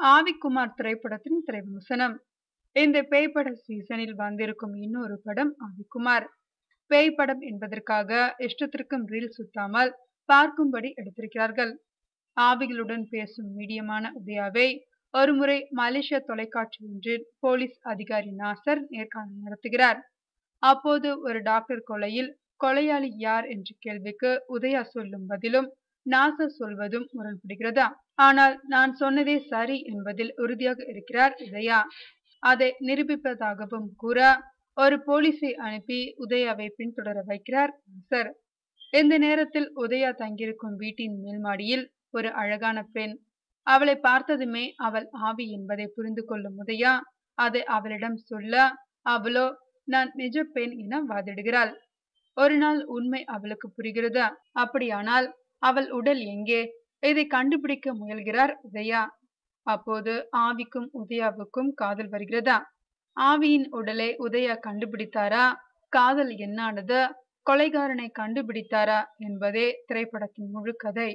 ஆவிக்குமார் திரைப்படத்தின் திரைவிமர்சனம். இந்த பேய்பட சீசனில் வந்திருக்கும் இன்னொரு படம் ஆவிக்குமார் பேய் படம் என்பதற்காக இஷ்டத்திற்கும் ரீல் சுத்தாமல் பார்க்கும்படி எடுத்திருக்கிறார்கள். ஆவிகளுடன் பேசும் மீடியமான உதயாவை ஒருமுறை மலேசிய தொலைக்காட்சி ஒன்றில் போலீஸ் அதிகாரி நாசர் நேர்காணல் நடத்துகிறார். அப்போது ஒரு டாக்டர் கொலையில் கொலையாளி யார் என்ற கேள்விக்கு உதயா சொல்லும் பதிலும் நாச சொல்வதும் முரண்படுகிறதா? ஆனால் நான் சொன்னதே சரி என்பதில் உறுதியாக இருக்கிறார் உதயா அதை நிரூபிப்பதாகவும் கூற ஒரு போலீஸை அனுப்பி உதயாவை பின்தொடர வைக்கிறார் சார். இந்த நேரத்தில் உதயா தங்கியிருக்கும் வீட்டின் மேல்மாடியில் ஒரு அழகான பெண். அவளை பார்த்ததுமே அவள் ஆவி என்பதை புரிந்து கொள்ளும் உதயா அதை அவளிடம் சொல்ல அவளோ நான் நிஜ பெண் என வாதிடுகிறாள். ஒரு நாள் உண்மை அவளுக்கு புரிகிறதா? அப்படியானால் அவள் உடல் எங்கே? இதை கண்டுபிடிக்க முயல்கிறார் உதயா. அப்போது ஆவிக்கும் உதயாவுக்கும் காதல் வருகிறதா? ஆவியின் உடலை உதயா கண்டுபிடித்தாரா? காதல் என்னானது? கொலைகாரனை கண்டுபிடித்தாரா என்பதே திரைப்படத்தின் முழு கதை